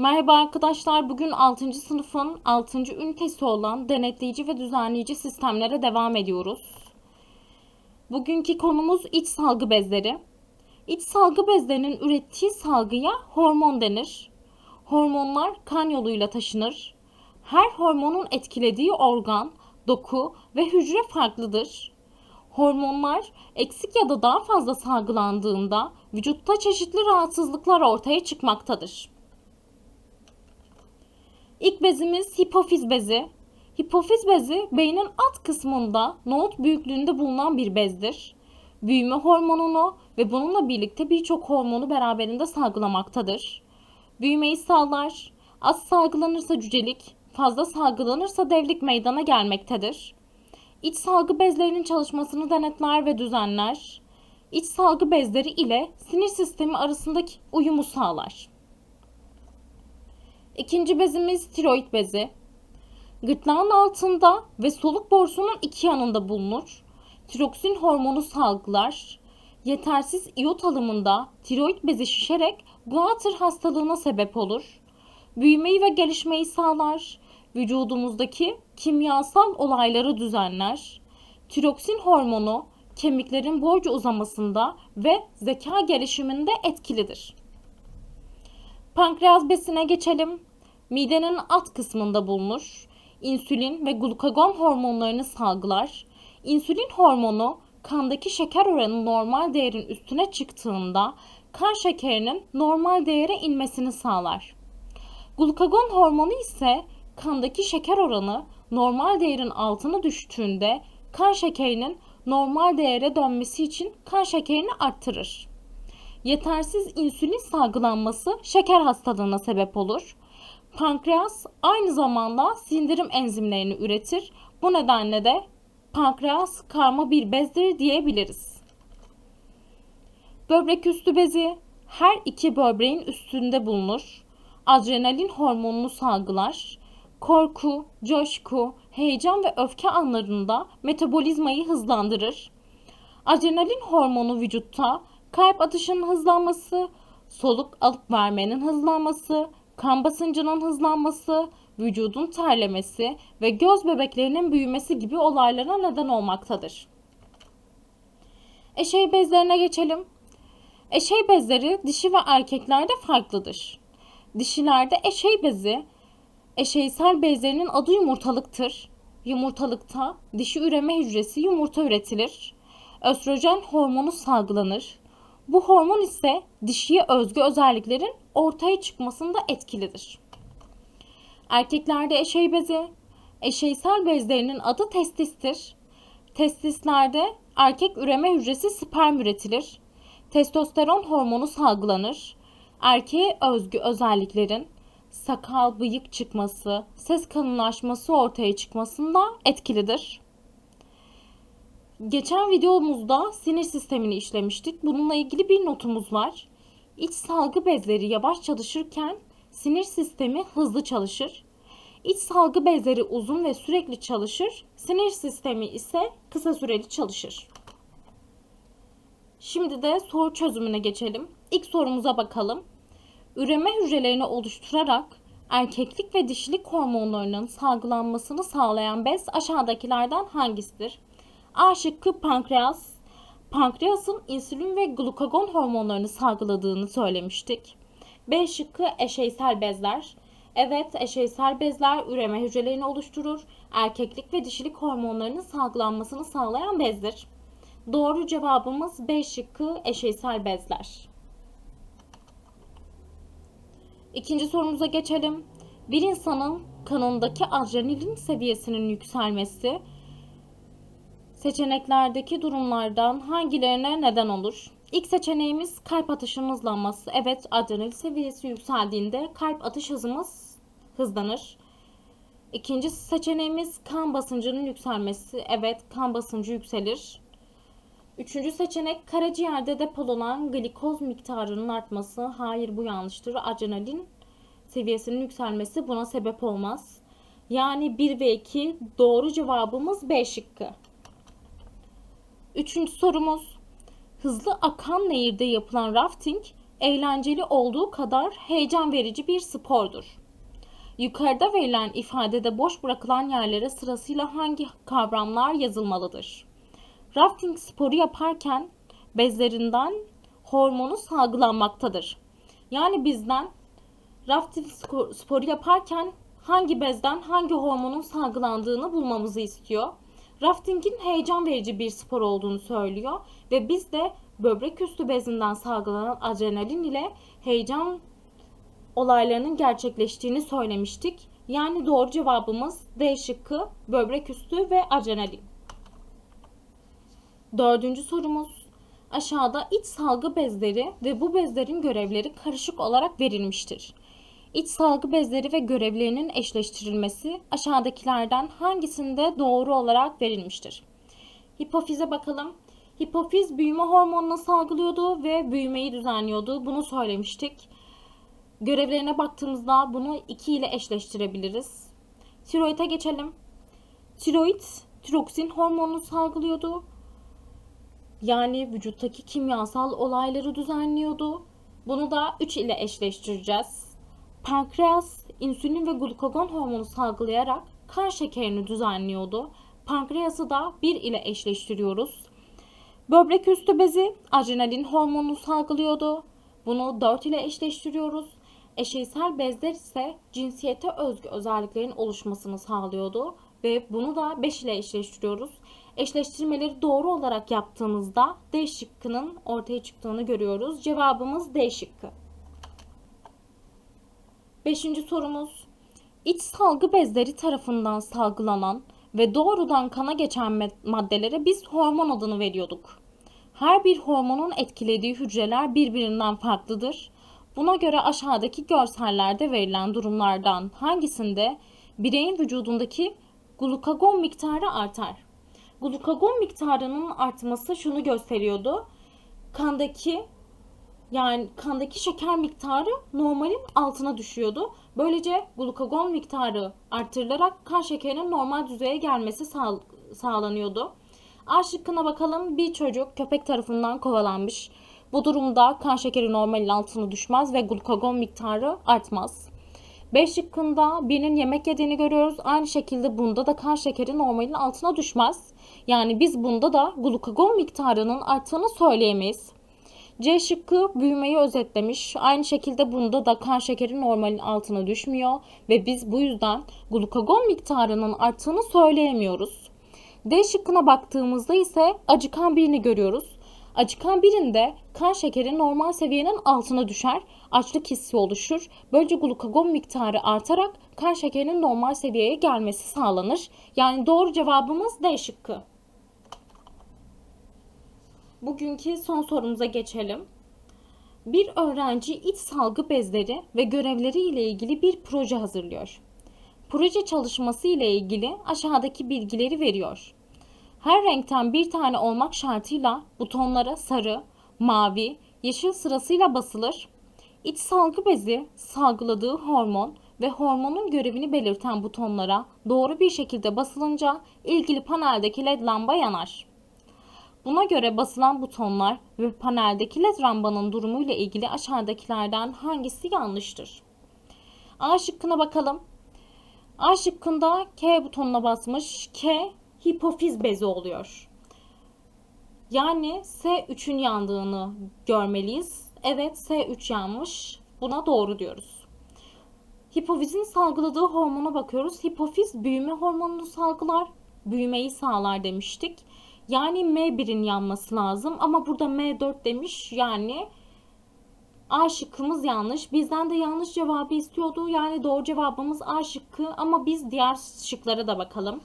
Merhaba arkadaşlar. Bugün 6. sınıfın 6. ünitesi olan denetleyici ve düzenleyici sistemlere devam ediyoruz. Bugünkü konumuz iç salgı bezleri. İç salgı bezlerinin ürettiği salgıya hormon denir. Hormonlar kan yoluyla taşınır. Her hormonun etkilediği organ, doku ve hücre farklıdır. Hormonlar eksik ya da daha fazla salgılandığında vücutta çeşitli rahatsızlıklar ortaya çıkmaktadır. İlk bezimiz hipofiz bezi. Hipofiz bezi beynin alt kısmında nohut büyüklüğünde bulunan bir bezdir. Büyüme hormonunu ve bununla birlikte birçok hormonu beraberinde salgılamaktadır. Büyümeyi sağlar. Az salgılanırsa cücelik, fazla salgılanırsa devlik meydana gelmektedir. İç salgı bezlerinin çalışmasını denetler ve düzenler. İç salgı bezleri ile sinir sistemi arasındaki uyumu sağlar. İkinci bezimiz tiroid bezi. Gırtlağın altında ve soluk borusunun iki yanında bulunur. Tiroksin hormonu salgılar. Yetersiz iyot alımında tiroid bezi şişerek Goiter hastalığına sebep olur. Büyümeyi ve gelişmeyi sağlar. Vücudumuzdaki kimyasal olayları düzenler. Tiroksin hormonu kemiklerin boyca uzamasında ve zeka gelişiminde etkilidir. Pankreas besine geçelim. Midenin alt kısmında bulunur. İnsülin ve glukagon hormonlarını salgılar. İnsülin hormonu kandaki şeker oranı normal değerin üstüne çıktığında kan şekerinin normal değere inmesini sağlar. Glukagon hormonu ise kandaki şeker oranı normal değerin altına düştüğünde kan şekerinin normal değere dönmesi için kan şekerini arttırır. Yetersiz insülin salgılanması şeker hastalığına sebep olur. Pankreas aynı zamanda sindirim enzimlerini üretir. Bu nedenle de pankreas karma bir bezdir diyebiliriz. Böbrek üstü bezi her iki böbreğin üstünde bulunur. Adrenalin hormonunu salgılar. Korku, coşku, heyecan ve öfke anlarında metabolizmayı hızlandırır. Adrenalin hormonu vücutta kalp atışının hızlanması, soluk alıp vermenin hızlanması, kan basıncının hızlanması, vücudun terlemesi ve göz bebeklerinin büyümesi gibi olaylara neden olmaktadır. Eşey bezlerine geçelim. Eşey bezleri dişi ve erkeklerde farklıdır. Dişilerde eşey bezi, eşeysel bezlerinin adı yumurtalıktır. Yumurtalıkta dişi üreme hücresi yumurta üretilir. Östrojen hormonu salgılanır. Bu hormon ise dişiye özgü özelliklerin ortaya çıkmasında etkilidir. Erkeklerde eşey bezi, eşeysel bezlerinin adı testistir. Testislerde erkek üreme hücresi sperm üretilir. Testosteron hormonu salgılanır. Erkeğe özgü özelliklerin sakal, bıyık çıkması, ses kalınlaşması ortaya çıkmasında etkilidir. Geçen videomuzda sinir sistemini işlemiştik. Bununla ilgili bir notumuz var. İç salgı bezleri yavaş çalışırken sinir sistemi hızlı çalışır. İç salgı bezleri uzun ve sürekli çalışır. Sinir sistemi ise kısa süreli çalışır. Şimdi de soru çözümüne geçelim. İlk sorumuza bakalım. Üreme hücrelerini oluşturarak erkeklik ve dişilik hormonlarının salgılanmasını sağlayan bez aşağıdakilerden hangisidir? A şıkkı pankreas. Pankreasın insülin ve glukagon hormonlarını salgıladığını söylemiştik. B şıkkı eşeysel bezler. Evet, eşeysel bezler üreme hücrelerini oluşturur. Erkeklik ve dişilik hormonlarının salgılanmasını sağlayan bezdir. Doğru cevabımız B şıkkı eşeysel bezler. İkinci sorumuza geçelim. Bir insanın kanındaki adrenalin seviyesinin yükselmesi seçeneklerdeki durumlardan hangilerine neden olur? İlk seçeneğimiz kalp atışının hızlanması. Evet adrenalin seviyesi yükseldiğinde kalp atış hızımız hızlanır. İkinci seçeneğimiz kan basıncının yükselmesi. Evet kan basıncı yükselir. Üçüncü seçenek karaciğerde depolanan glikoz miktarının artması. Hayır bu yanlıştır. Adrenalin seviyesinin yükselmesi buna sebep olmaz. Yani 1 ve 2 doğru cevabımız B şıkkı. Üçüncü sorumuz. Hızlı akan nehirde yapılan rafting eğlenceli olduğu kadar heyecan verici bir spordur. Yukarıda verilen ifadede boş bırakılan yerlere sırasıyla hangi kavramlar yazılmalıdır? Rafting sporu yaparken bezlerinden hormonu salgılanmaktadır. Yani bizden rafting sporu yaparken hangi bezden hangi hormonun salgılandığını bulmamızı istiyor. Raftingin heyecan verici bir spor olduğunu söylüyor ve biz de böbrek üstü bezinden salgılanan adrenalin ile heyecan olaylarının gerçekleştiğini söylemiştik. Yani doğru cevabımız D şıkkı böbrek üstü ve adrenalin. Dördüncü sorumuz. Aşağıda iç salgı bezleri ve bu bezlerin görevleri karışık olarak verilmiştir. İç salgı bezleri ve görevlerinin eşleştirilmesi aşağıdakilerden hangisinde doğru olarak verilmiştir? Hipofize bakalım. Hipofiz büyüme hormonunu salgılıyordu ve büyümeyi düzenliyordu. Bunu söylemiştik. Görevlerine baktığımızda bunu 2 ile eşleştirebiliriz. Tiroide geçelim. Tiroid tiroksin hormonunu salgılıyordu. Yani vücuttaki kimyasal olayları düzenliyordu. Bunu da 3 ile eşleştireceğiz. Pankreas insülin ve glukagon hormonu salgılayarak kan şekerini düzenliyordu. Pankreası da 1 ile eşleştiriyoruz. Böbrek üstü bezi adrenalin hormonunu salgılıyordu. Bunu 4 ile eşleştiriyoruz. Eşeysel bezler ise cinsiyete özgü özelliklerin oluşmasını sağlıyordu ve bunu da 5 ile eşleştiriyoruz. Eşleştirmeleri doğru olarak yaptığımızda D şıkkının ortaya çıktığını görüyoruz. Cevabımız D şıkkı. Beşinci sorumuz. İç salgı bezleri tarafından salgılanan ve doğrudan kana geçen maddelere biz hormon adını veriyorduk. Her bir hormonun etkilediği hücreler birbirinden farklıdır. Buna göre aşağıdaki görsellerde verilen durumlardan hangisinde bireyin vücudundaki glukagon miktarı artar? Glukagon miktarının artması şunu gösteriyordu. Kandaki yani kandaki şeker miktarı normalin altına düşüyordu. Böylece glukagon miktarı artırılarak kan şekerinin normal düzeye gelmesi sağ, sağlanıyordu. A şıkkına bakalım. Bir çocuk köpek tarafından kovalanmış. Bu durumda kan şekeri normalin altına düşmez ve glukagon miktarı artmaz. B şıkkında birinin yemek yediğini görüyoruz. Aynı şekilde bunda da kan şekeri normalin altına düşmez. Yani biz bunda da glukagon miktarının arttığını söyleyemeyiz. C şıkkı büyümeyi özetlemiş. Aynı şekilde bunda da kan şekeri normalin altına düşmüyor ve biz bu yüzden glukagon miktarının arttığını söyleyemiyoruz. D şıkkına baktığımızda ise acıkan birini görüyoruz. Acıkan birinde kan şekeri normal seviyenin altına düşer, açlık hissi oluşur. Böylece glukagon miktarı artarak kan şekerinin normal seviyeye gelmesi sağlanır. Yani doğru cevabımız D şıkkı. Bugünkü son sorumuza geçelim. Bir öğrenci iç salgı bezleri ve görevleri ile ilgili bir proje hazırlıyor. Proje çalışması ile ilgili aşağıdaki bilgileri veriyor. Her renkten bir tane olmak şartıyla butonlara sarı, mavi, yeşil sırasıyla basılır. İç salgı bezi salgıladığı hormon ve hormonun görevini belirten butonlara doğru bir şekilde basılınca ilgili paneldeki led lamba yanar. Buna göre basılan butonlar ve paneldeki led lambanın durumuyla ilgili aşağıdakilerden hangisi yanlıştır? A şıkkına bakalım. A şıkkında K butonuna basmış. K hipofiz bezi oluyor. Yani S3'ün yandığını görmeliyiz. Evet S3 yanmış. Buna doğru diyoruz. Hipofizin salgıladığı hormona bakıyoruz. Hipofiz büyüme hormonunu salgılar, büyümeyi sağlar demiştik. Yani M1'in yanması lazım ama burada M4 demiş. Yani A şıkkımız yanlış. Bizden de yanlış cevabı istiyordu. Yani doğru cevabımız A şıkkı ama biz diğer şıklara da bakalım.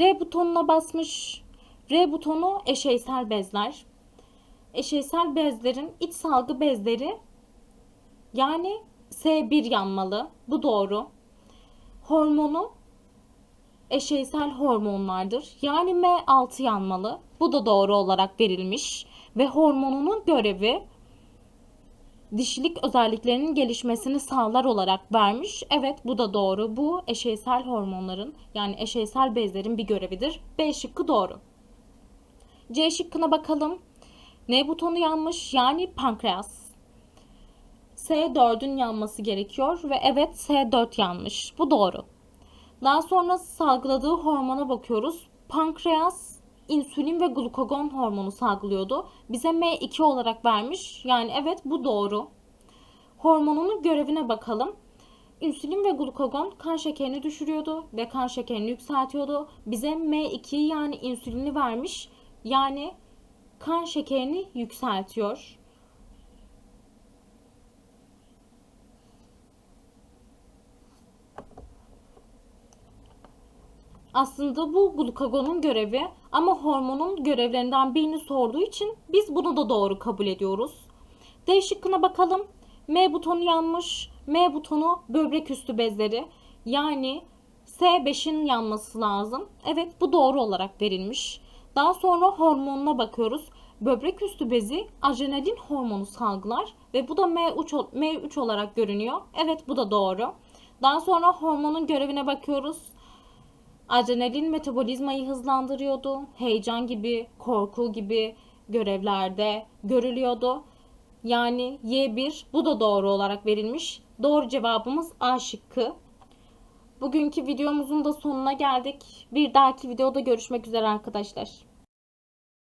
R butonuna basmış. R butonu eşeysel bezler. Eşeysel bezlerin iç salgı bezleri yani S1 yanmalı. Bu doğru. Hormonu eşeysel hormonlardır. Yani M6 yanmalı. Bu da doğru olarak verilmiş ve hormonunun görevi dişilik özelliklerinin gelişmesini sağlar olarak vermiş. Evet bu da doğru. Bu eşeysel hormonların yani eşeysel bezlerin bir görevidir. B şıkkı doğru. C şıkkına bakalım. N butonu yanmış yani pankreas. S4'ün yanması gerekiyor ve evet S4 yanmış. Bu doğru. Daha sonra salgıladığı hormona bakıyoruz. Pankreas insülin ve glukagon hormonu salgılıyordu. Bize M2 olarak vermiş. Yani evet bu doğru. Hormonunun görevine bakalım. İnsülin ve glukagon kan şekerini düşürüyordu ve kan şekerini yükseltiyordu. Bize M2 yani insülini vermiş. Yani kan şekerini yükseltiyor. Aslında bu glukagonun görevi ama hormonun görevlerinden birini sorduğu için biz bunu da doğru kabul ediyoruz. D şıkkına bakalım. M butonu yanmış. M butonu böbrek üstü bezleri. Yani S5'in yanması lazım. Evet bu doğru olarak verilmiş. Daha sonra hormonuna bakıyoruz. Böbrek üstü bezi adrenalin hormonu salgılar ve bu da M3, ol- M3 olarak görünüyor. Evet bu da doğru. Daha sonra hormonun görevine bakıyoruz. Adrenalin metabolizmayı hızlandırıyordu. Heyecan gibi, korku gibi görevlerde görülüyordu. Yani Y1 bu da doğru olarak verilmiş. Doğru cevabımız A şıkkı. Bugünkü videomuzun da sonuna geldik. Bir dahaki videoda görüşmek üzere arkadaşlar.